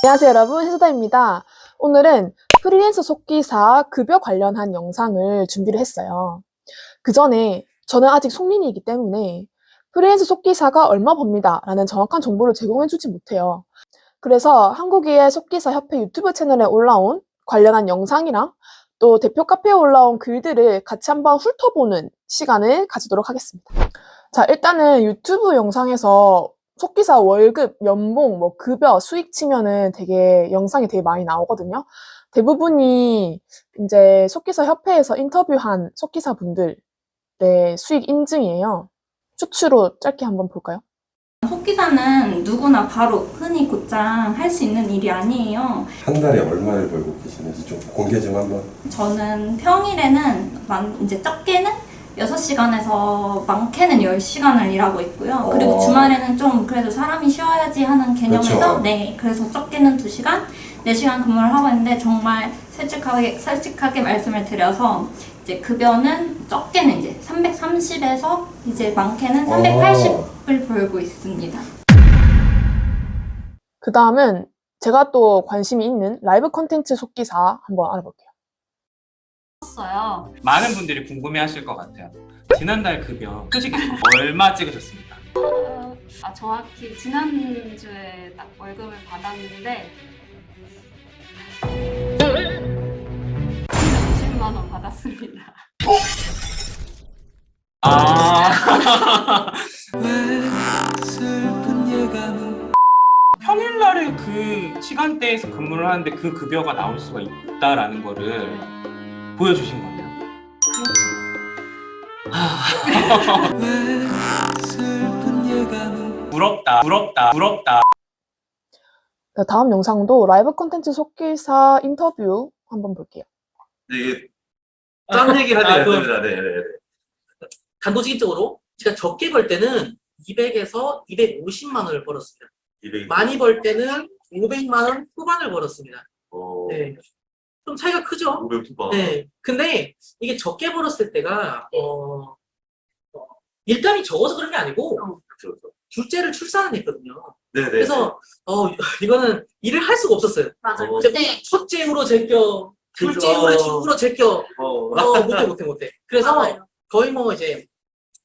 안녕하세요 여러분 해수다입니다. 오늘은 프리랜서 속기사 급여 관련한 영상을 준비를 했어요. 그 전에 저는 아직 송민이이기 때문에 프리랜서 속기사가 얼마 법니다 라는 정확한 정보를 제공해주지 못해요. 그래서 한국의 속기사 협회 유튜브 채널에 올라온 관련한 영상이랑 또 대표 카페에 올라온 글들을 같이 한번 훑어보는 시간을 가지도록 하겠습니다. 자, 일단은 유튜브 영상에서 속기사 월급, 연봉, 뭐 급여, 수익 치면은 되게 영상이 되게 많이 나오거든요. 대부분이 이제 속기사 협회에서 인터뷰한 속기사 분들의 수익 인증이에요. 추추로 짧게 한번 볼까요? 속기사는 누구나 바로 흔히 곧장 할 수 있는 일이 아니에요. 한 달에 얼마를 벌고 계시는지 좀 공개 좀 한번. 저는 평일에는 많- 이제 적게는 6시간에서 많게는 10시간을 일하고 있고요. 그리고 어. 주말에는 좀 그래도 사람이 쉬어야지 하는 개념에서 그렇죠. 네, 그래서 적게는 2시간, 4시간 근무를 하고 있는데 정말 솔직하게 솔직하게 말씀을 드려서 이제 급여는 적게는 이제 330에서 이제 많게는 380을 벌고 있습니다. 그 다음은 제가 또 관심이 있는 라이브 컨텐츠 속기사 한번 알아볼게요. 었어요. 많은 분들이 궁금해하실 것 같아요. 지난달 급여 솔직히 얼마 찍으셨습니까? 어, 아 정확히 지난주에 딱 월급을 받았는데 350만 원 받았습니다. 아 평일날에 그 시간대에서 근무를 하는데 그 급여가 나올 수가 있다라는 거를 보여주신 거네요. 부럽다, 부럽다, 부럽다. 네, 다음 영상도 라이브 컨텐츠 속기사 인터뷰 한번 볼게요. 네, 이게 짠 얘기를 하지 아, 그럼- 않습니다. 네, 네, 네. 단도직입적으로 제가 적게 벌 때는 200에서 250만 원을 벌었습니다. 200. 많이 벌 때는 500만 원 후반을 벌었습니다. 어, 네. 좀 차이가 크죠? 500만. 네. 근데 이게 적게 벌었을 때가 어, 어, 일감이 적어서 그런 게 아니고 그렇죠, 그렇죠. 둘째를 출산을 했거든요. 네, 네. 그래서 어, 이거는 일을 할 수가 없었어요. 맞아요. 어, 이제 네. 첫째 후로 제껴, 둘째 그죠. 후로 후로 제껴, 어, 어, 못해 못해 못해. 그래서 맞아요. 거의 뭐 이제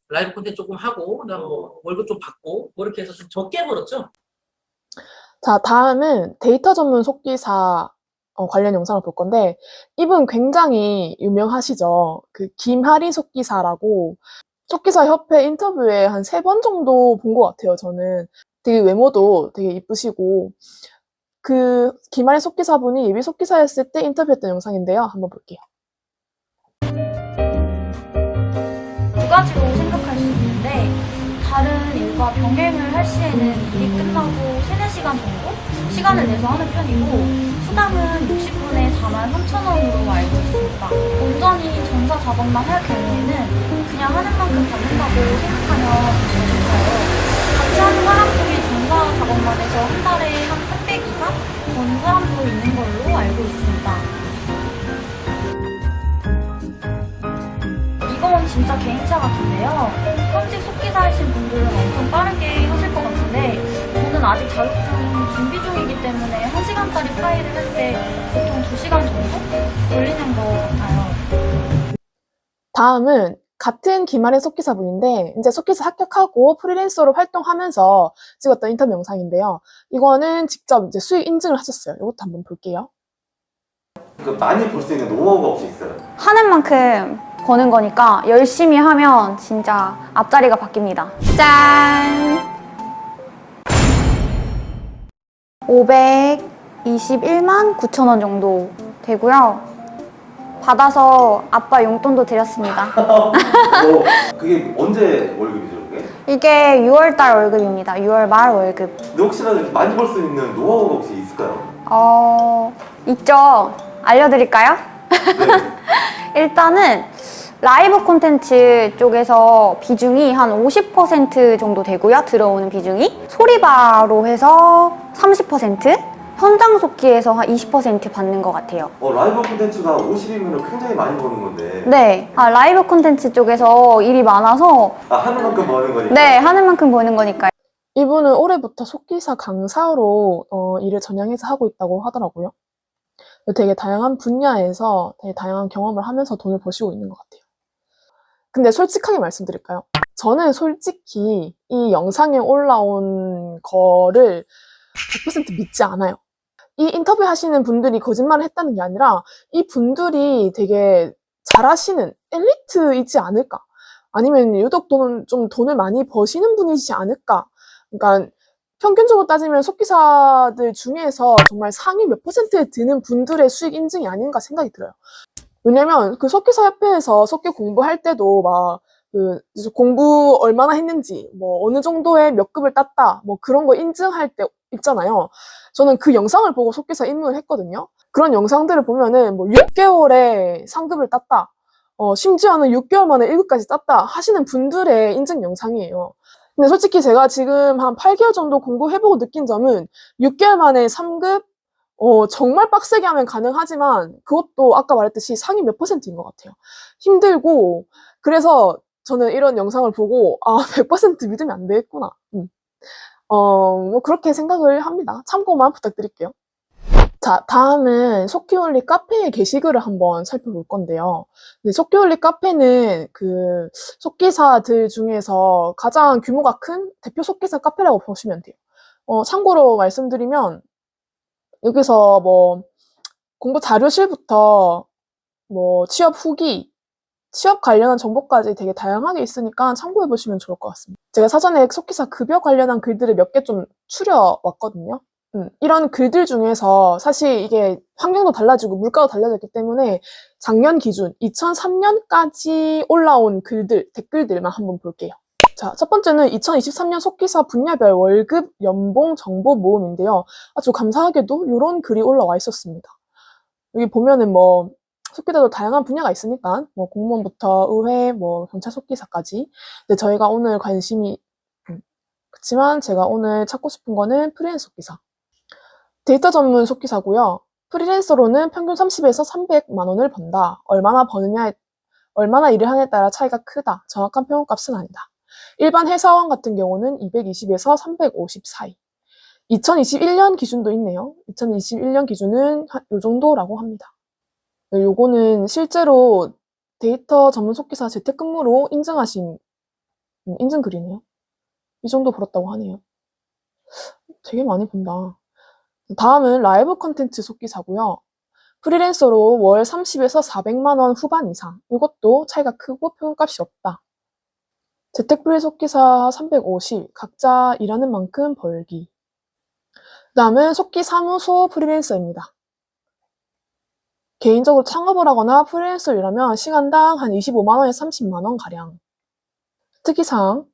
라이브 콘텐츠 조금 하고 그다음 뭐 월급 좀 받고 뭐 이렇게 해서 좀 적게 벌었죠. 자, 다음은 데이터 전문 속기사 어, 관련 영상을 볼 건데, 이분 굉장히 유명하시죠? 그, 김하리 속기사라고, 속기사 협회 인터뷰에 한 세 번 정도 본 것 같아요, 저는. 되게 외모도 되게 이쁘시고, 그, 김하리 속기사분이 예비 속기사였을 때 인터뷰했던 영상인데요. 한번 볼게요. 두 가지로 생각할 수 있는데 다른 일과 병행을 할 시에는 일이 끝나고 3, 4시간 정도 시간을 내서 하는 편이고 수당은 60분에 4만 3천 원으로 알고 있습니다. 온전히 전사 작업만 할 경우에는 그냥 하는 만큼 받는다고 생각하면 좋을까요? 같이 하는 사람 중에 전사 작업만 해서 한 달에 한 300 이상 버는 사람도 있는 걸로 알고 있습니다. 이건 진짜 개인차 같은데요. 현직 속기사 하신 분들은 엄청 빠르게 하실 것 같은데 저는 아직 자격증 준비 중이기 때문에 1시간짜리 파일을 할 때 보통 2시간 정도 걸리는 것 같아요. 다음은 같은 김아래 속기사분인데 이제 속기사 합격하고 프리랜서로 활동하면서 찍었던 인터뷰 영상인데요. 이거는 직접 이제 수익 인증을 하셨어요. 이것도 한번 볼게요. 그 많이 볼 수 있는 노하우가 혹시 있어요? 하는 만큼 버는 거니까 열심히 하면 진짜 앞자리가 바뀝니다. 짠! 521만 9천 원 정도 되고요. 받아서 아빠 용돈도 드렸습니다. 어, 그게 언제 월급이죠, 그게? 이게 6월 달 월급입니다. 6월 말 월급. 근데 혹시라도 이렇게 많이 벌 수 있는 노하우가 혹시 있을까요? 어, 있죠. 알려드릴까요? 네. 일단은 라이브 콘텐츠 쪽에서 비중이 한 50% 정도 되고요. 들어오는 비중이. 소리바로 해서 30%, 현장 속기에서 한 20% 받는 것 같아요. 어, 라이브 콘텐츠가 50이면 굉장히 많이 버는 건데. 네. 아, 라이브 콘텐츠 쪽에서 일이 많아서 아, 하는 만큼 버는 거니까. 네, 하는 만큼 버는 거니까요. 이분은 올해부터 속기사 강사로 어, 일을 전향해서 하고 있다고 하더라고요. 되게 다양한 분야에서 되게 다양한 경험을 하면서 돈을 버시고 있는 것 같아요. 근데 솔직하게 말씀드릴까요? 저는 솔직히 이 영상에 올라온 거를 100% 믿지 않아요. 이 인터뷰 하시는 분들이 거짓말을 했다는 게 아니라 이 분들이 되게 잘하시는 엘리트이지 않을까? 아니면 유독 돈, 좀 돈을 많이 버시는 분이지 않을까? 그러니까 평균적으로 따지면 속기사들 중에서 정말 상위 몇 퍼센트에 드는 분들의 수익 인증이 아닌가 생각이 들어요. 왜냐면 그 속기사 협회에서 속기 공부할 때도 막 그 공부 얼마나 했는지 뭐 어느 정도의 몇 급을 땄다 뭐 그런 거 인증할 때 있잖아요. 저는 그 영상을 보고 속기사 입문을 했거든요. 그런 영상들을 보면은 뭐 6개월에 상급을 땄다. 어, 심지어는 6개월 만에 1급까지 땄다 하시는 분들의 인증 영상이에요. 근데 솔직히 제가 지금 한 8개월 정도 공부해보고 느낀 점은 6개월 만에 3급, 어, 정말 빡세게 하면 가능하지만 그것도 아까 말했듯이 상위 몇 퍼센트인 것 같아요. 힘들고, 그래서 저는 이런 영상을 보고, 아, 100% 믿으면 안 되겠구나. 음. 어, 뭐 그렇게 생각을 합니다. 참고만 부탁드릴게요. 자, 다음은 속기올리 카페의 게시글을 한번 살펴볼 건데요. 네, 속기올리 카페는 그 속기사들 중에서 가장 규모가 큰 대표 속기사 카페라고 보시면 돼요. 어, 참고로 말씀드리면 여기서 뭐 공부 자료실부터 뭐 취업 후기, 취업 관련한 정보까지 되게 다양하게 있으니까 참고해 보시면 좋을 것 같습니다. 제가 사전에 속기사 급여 관련한 글들을 몇 개 좀 추려 왔거든요. 음, 이런 글들 중에서 사실 이게 환경도 달라지고 물가도 달라졌기 때문에 작년 기준 2003년까지 올라온 글들, 댓글들만 한번 볼게요. 자, 첫 번째는 2023년 속기사 분야별 월급 연봉 정보 모음인데요. 아주 감사하게도 이런 글이 올라와 있었습니다. 여기 보면은 뭐 속기사도 다양한 분야가 있으니까 뭐 공무원부터 의회, 뭐 경찰 속기사까지. 근데 저희가 오늘 관심이 음, 그렇지만 제가 오늘 찾고 싶은 거는 프리랜서 속기사. 데이터 전문 속기사고요. 프리랜서로는 평균 30에서 300만 원을 번다. 얼마나 버느냐에 얼마나 일을 하냐에 따라 차이가 크다. 정확한 평균값은 아니다. 일반 회사원 같은 경우는 220에서 350 사이. 2021년 기준도 있네요. 2021년 기준은 한요 정도라고 합니다. 네, 요거는 실제로 데이터 전문 속기사 재택근무로 인증하신 음, 인증 글이네요. 이 정도 벌었다고 하네요. 되게 많이 번다. 다음은 라이브 컨텐츠 속기사고요. 프리랜서로 월 30에서 400만 원 후반 이상. 이것도 차이가 크고 평균값이 없다. 재택 프리 속기사 350. 각자 일하는 만큼 벌기. 다음은 속기 사무소 프리랜서입니다. 개인적으로 창업을 하거나 프리랜서 일하면 시간당 한 25만 원에서 30만 원 가량. 특이사항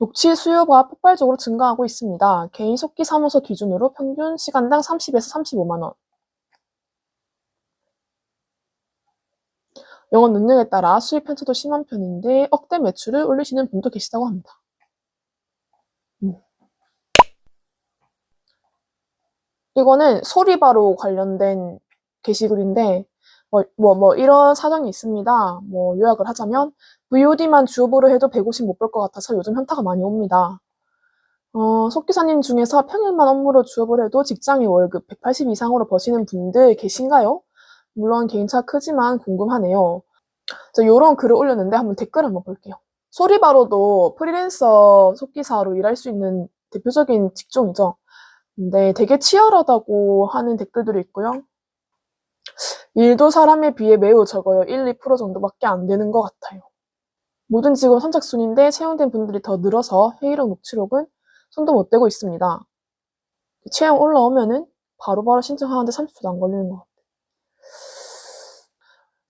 녹취 수요가 폭발적으로 증가하고 있습니다. 개인 속기 사무소 기준으로 평균 시간당 30에서 35만 원. 영업 능력에 따라 수입 편차도 심한 편인데 억대 매출을 올리시는 분도 계시다고 합니다. 음. 이거는 소리바로 관련된 게시글인데 뭐, 뭐, 뭐 이런 사정이 있습니다. 뭐 요약을 하자면 VOD만 주업으로 해도 150못벌것 같아서 요즘 현타가 많이 옵니다. 어, 속기사님 중에서 평일만 업무로 주업을 해도 직장인 월급 180 이상으로 버시는 분들 계신가요? 물론 개인차 크지만 궁금하네요. 저 요런 글을 올렸는데 한번 댓글 한번 볼게요. 소리바로도 프리랜서 속기사로 일할 수 있는 대표적인 직종이죠. 근데 되게 치열하다고 하는 댓글들이 있고요. 일도 사람에 비해 매우 적어요. 1, 2% 정도밖에 안 되는 것 같아요. 모든 직원 선착순인데 채용된 분들이 더 늘어서 회의록 녹취록은 손도 못 대고 있습니다. 채용 올라오면은 바로바로 신청하는데 30초도 안 걸리는 것 같아요.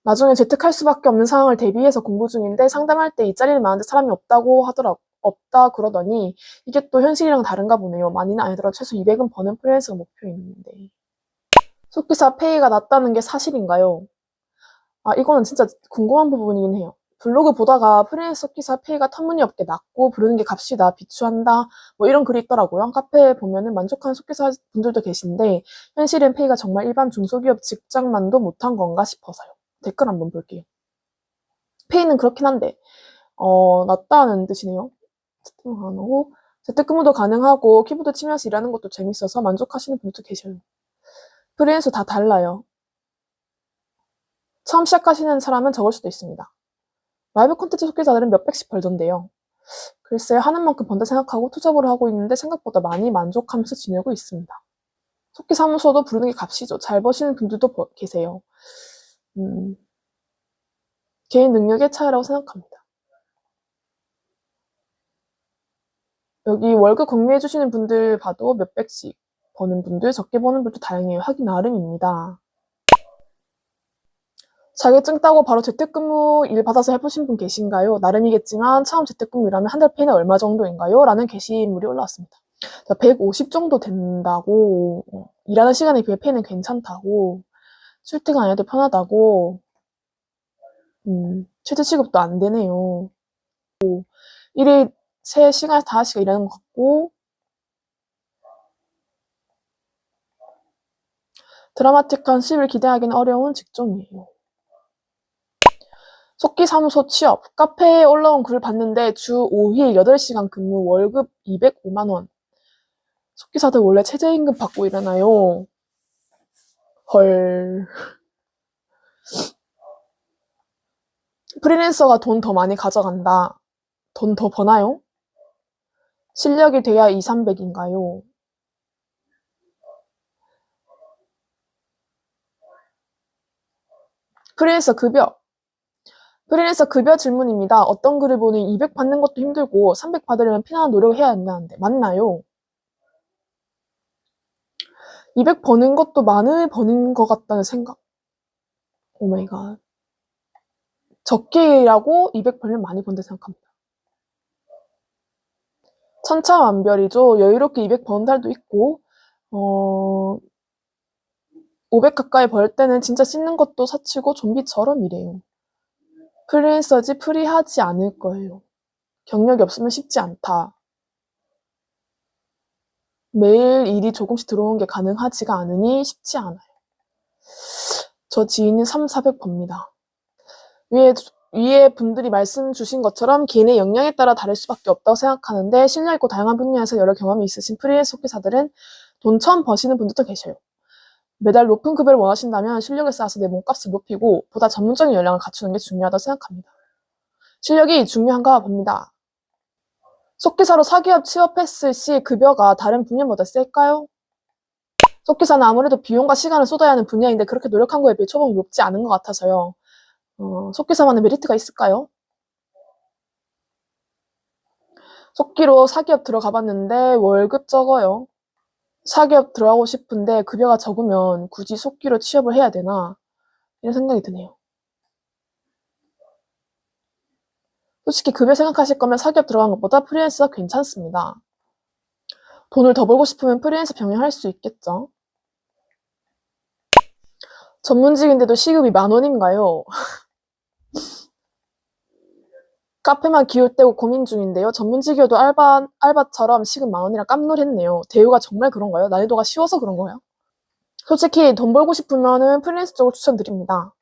나중에 재택할 수밖에 없는 상황을 대비해서 공부 중인데 상담할 때 이 자리는 많은데 사람이 없다고 하더라고. 없다 그러더니 이게 또 현실이랑 다른가 보네요. 많이는 아니더라도 최소 200은 버는 프리랜서가 목표인데. 속기사 페이가 낮다는 게 사실인가요? 아, 이거는 진짜 궁금한 부분이긴 해요. 블로그 보다가 프리랜서 속기사 페이가 터무니없게 낮고 부르는 게 값이다, 비추한다, 뭐 이런 글이 있더라고요. 카페에 보면은 만족한 속기사 분들도 계신데 현실은 페이가 정말 일반 중소기업 직장만도 못한 건가 싶어서요. 댓글 한번 볼게요. 페이는 그렇긴 한데 어, 낮다는 뜻이네요. 채팅 안 하고 재택근무도 가능하고 키보드 치면서 일하는 것도 재밌어서 만족하시는 분들도 계셔요. 프리랜서 다 달라요. 처음 시작하시는 사람은 적을 수도 있습니다. 라이브 콘텐츠 속기자들은 몇백씩 벌던데요. 글쎄 하는 만큼 번다 생각하고 투잡으로 하고 있는데 생각보다 많이 만족하면서 지내고 있습니다. 속기 사무소도 부르는 게 값이죠. 잘 버시는 분들도 버- 계세요. 음, 개인 능력의 차이라고 생각합니다. 여기 월급 공유해 주시는 분들 봐도 몇백씩 버는 분들, 적게 버는 분도 다양해요. 하기 나름입니다. 자격증 따고 바로 재택근무 일 받아서 해보신 분 계신가요? 나름이겠지만 처음 재택근무 일하면 한 달 페이는 얼마 정도인가요? 라는 게시물이 올라왔습니다. 150 정도 된다고 어, 일하는 시간에 비해 페이는 괜찮다고 출퇴근 안 해도 편하다고 음, 최저 시급도 안 되네요. 일일 3시간에서 5시간 일하는 것 같고 드라마틱한 수입을 기대하기는 어려운 직종이에요. 속기사무소 취업, 카페에 올라온 글을 봤는데 주 5일 8시간 근무 월급 205만원. 속기사들 원래 최저임금 받고 일하나요? 헐. 프리랜서가 돈 더 많이 가져간다. 돈 더 버나요? 실력이 돼야 2, 300인가요? 프리랜서 급여. 프리랜서 급여 질문입니다. 어떤 글을 보니 200 받는 것도 힘들고 300 받으려면 피나는 노력을 해야 한다는데 맞나요? 200 버는 것도 많이 버는 것 같다는 생각. 오 마이 갓. 적게 일하고 200 벌면 많이 번다 생각합니다. 천차만별이죠. 여유롭게 200 버는 달도 있고, 어, 500 가까이 벌 때는 진짜 씻는 것도 사치고 좀비처럼 일해요. 프리랜서지 프리하지 않을 거예요. 경력이 없으면 쉽지 않다. 매일 일이 조금씩 들어오는 게 가능하지가 않으니 쉽지 않아요. 저 지인은 3, 400 법니다. 위에, 위에 분들이 말씀 주신 것처럼 개인의 역량에 따라 다를 수밖에 없다고 생각하는데 실력 있고 다양한 분야에서 여러 경험이 있으신 프리랜서 속기사들은 돈 처음 버시는 분들도 계셔요. 매달 높은 급여를 원하신다면 실력을 쌓아서 내 몸값을 높이고 보다 전문적인 역량을 갖추는 게 중요하다고 생각합니다. 실력이 중요한가 봅니다. 속기사로 사기업 취업했을 시 급여가 다른 분야보다 셀까요? 속기사는 아무래도 비용과 시간을 쏟아야 하는 분야인데 그렇게 노력한 거에 비해 초봉이 높지 않은 것 같아서요. 어, 속기사만의 메리트가 있을까요? 속기로 사기업 들어가 봤는데 월급 적어요. 사기업 들어가고 싶은데 급여가 적으면 굳이 속기로 취업을 해야 되나? 이런 생각이 드네요. 솔직히 급여 생각하실 거면 사기업 들어간 것보다 프리랜서가 괜찮습니다. 돈을 더 벌고 싶으면 프리랜서 병행할 수 있겠죠? 전문직인데도 시급이 만 원인가요? 카페만 기웃대고 고민 중인데요. 전문직이어도 알바, 알바처럼 시급 만 원이라 깜놀했네요. 대우가 정말 그런가요? 난이도가 쉬워서 그런 거예요? 솔직히 돈 벌고 싶으면은 프리랜서 쪽을 추천드립니다.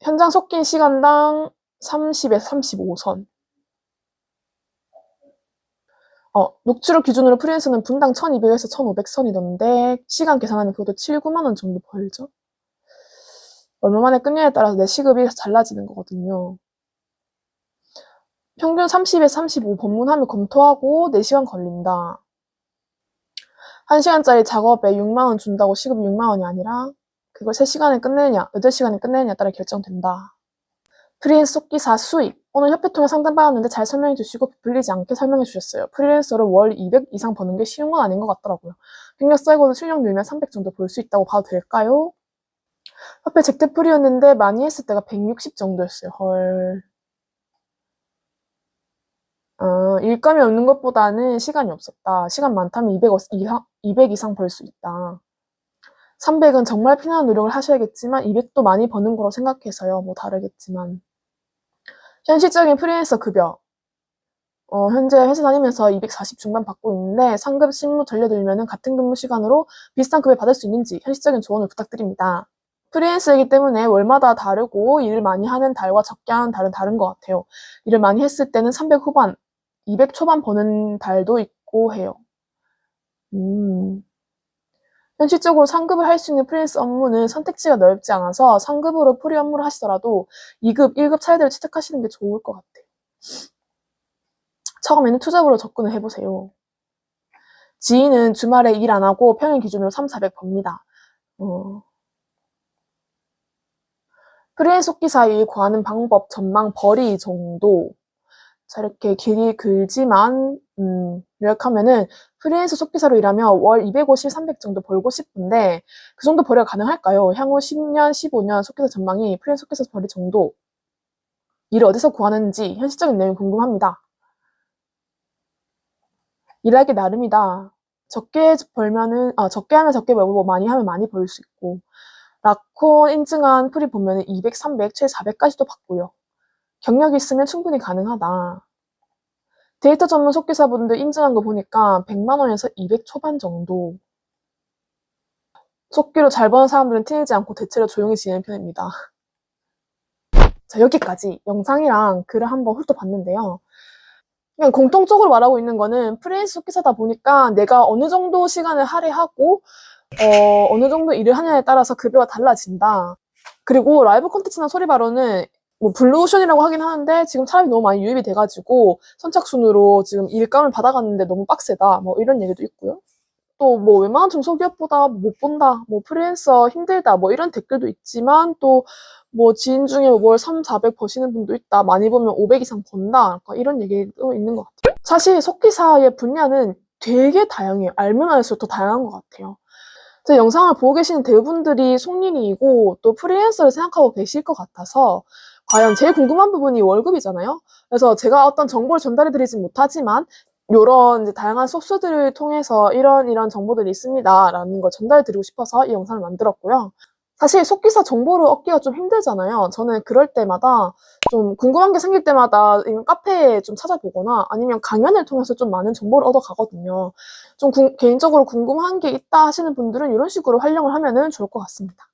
현장 속긴 시간당 30에서 35선. 어, 녹취록 기준으로 프리랜서는 분당 1200에서 1500선이던데, 시간 계산하면 그것도 7, 9만원 정도 벌죠? 얼마 만에 끝냐에 따라서 내 시급이 달라지는 거거든요. 평균 30에 35 법문하면 검토하고 4시간 걸린다. 1시간짜리 작업에 6만원 준다고 시급이 6만원이 아니라 그걸 3시간에 끝내느냐, 8시간에 끝내느냐에 따라 결정된다. 프리랜서 속기사 수익. 오늘 협회 통해 상담받았는데 잘 설명해 주시고 부풀리지 않게 설명해 주셨어요. 프리랜서로 월 200 이상 버는 게 쉬운 건 아닌 것 같더라고요. 경력 쌓이고도 실력 늘면 300 정도 벌 수 있다고 봐도 될까요? 협회 잭트풀이었는데 많이 했을 때가 160 정도였어요. 헐. 어, 일감이 없는 것보다는 시간이 없었다. 시간 많다면 200 이상, 200 이상 벌 수 있다. 300은 정말 피나는 노력을 하셔야겠지만 200도 많이 버는 거로 생각해서요. 뭐 다르겠지만. 현실적인 프리랜서 급여. 어, 현재 회사 다니면서 240 중반 받고 있는데 상급 실무 돌려드리면 같은 근무 시간으로 비슷한 급여 받을 수 있는지 현실적인 조언을 부탁드립니다. 프리랜서이기 때문에 월마다 다르고 일을 많이 하는 달과 적게 하는 달은 다른 것 같아요. 일을 많이 했을 때는 300 후반, 200 초반 버는 달도 있고 있고 해요. 음. 현실적으로 상급을 할 수 있는 프리랜서 업무는 선택지가 넓지 않아서 상급으로 프리 업무를 하시더라도 2급, 1급 차이들을 채택하시는 게 좋을 것 같아요. 처음에는 투잡으로 접근을 해보세요. 지인은 주말에 일 안 하고 평일 기준으로 3, 400 법니다. 어. 프리랜서 기사 일 구하는 방법, 전망, 벌이 정도. 자, 이렇게 길이 길지만, 음, 요약하면은, 프리랜서 속기사로 일하면 월 250, 300 정도 벌고 싶은데, 그 정도 벌이가 가능할까요? 향후 10년, 15년 속기사 전망이 프리랜서 속기사 벌이 정도. 일을 어디서 구하는지 현실적인 내용이 궁금합니다. 일하기 나름이다. 적게 벌면은, 아, 적게 하면 적게 벌고, 많이 하면 많이 벌 수 있고, 라코 인증한 프리 보면은 200, 300, 최 400까지도 받고요. 경력이 있으면 충분히 가능하다. 데이터 전문 속기사분들 인증한 거 보니까 100만 원에서 200 초반 정도. 속기로 잘 버는 사람들은 티내지 않고 대체로 조용히 지내는 편입니다. 자, 여기까지 영상이랑 글을 한번 훑어봤는데요. 그냥 공통적으로 말하고 있는 거는 프리랜서 속기사다 보니까 내가 어느 정도 시간을 할애하고 어, 어느 정도 일을 하냐에 따라서 급여가 달라진다. 그리고 라이브 콘텐츠나 소리 발언은 뭐 블루오션이라고 하긴 하는데 지금 사람이 너무 많이 유입이 돼가지고 선착순으로 지금 일감을 받아갔는데 너무 빡세다. 뭐 이런 얘기도 있고요. 또 뭐 웬만한 중소기업보다 못 본다. 뭐 프리랜서 힘들다. 뭐 이런 댓글도 있지만 또 뭐 지인 중에 월 3, 400 버시는 분도 있다. 많이 보면 500 이상 번다. 이런 얘기도 있는 것 같아요. 사실 속기사의 분야는 되게 다양해요. 알면 알수록 더 다양한 것 같아요. 제 영상을 보고 계시는 대부분들이 송린이이고 또 프리랜서를 생각하고 계실 것 같아서 과연 제일 궁금한 부분이 월급이잖아요. 그래서 제가 어떤 정보를 전달해 드리진 못하지만 이런 다양한 소스들을 통해서 이런 이런 정보들이 있습니다라는 걸 전달해 드리고 싶어서 이 영상을 만들었고요. 사실 속기사 정보를 얻기가 좀 힘들잖아요. 저는 그럴 때마다 좀 궁금한 게 생길 때마다 카페에 좀 찾아보거나 아니면 강연을 통해서 좀 많은 정보를 얻어 가거든요. 좀 궁- 개인적으로 궁금한 게 있다 하시는 분들은 이런 식으로 활용을 하면은 좋을 것 같습니다.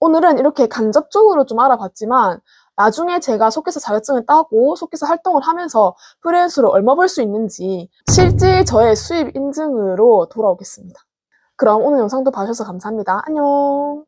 오늘은 이렇게 간접적으로 좀 알아봤지만 나중에 제가 속기사 자격증을 따고 속기사 활동을 하면서 프리랜서로 얼마 벌 수 있는지 실질 저의 수입 인증으로 돌아오겠습니다. 그럼 오늘 영상도 봐주셔서 감사합니다. 안녕.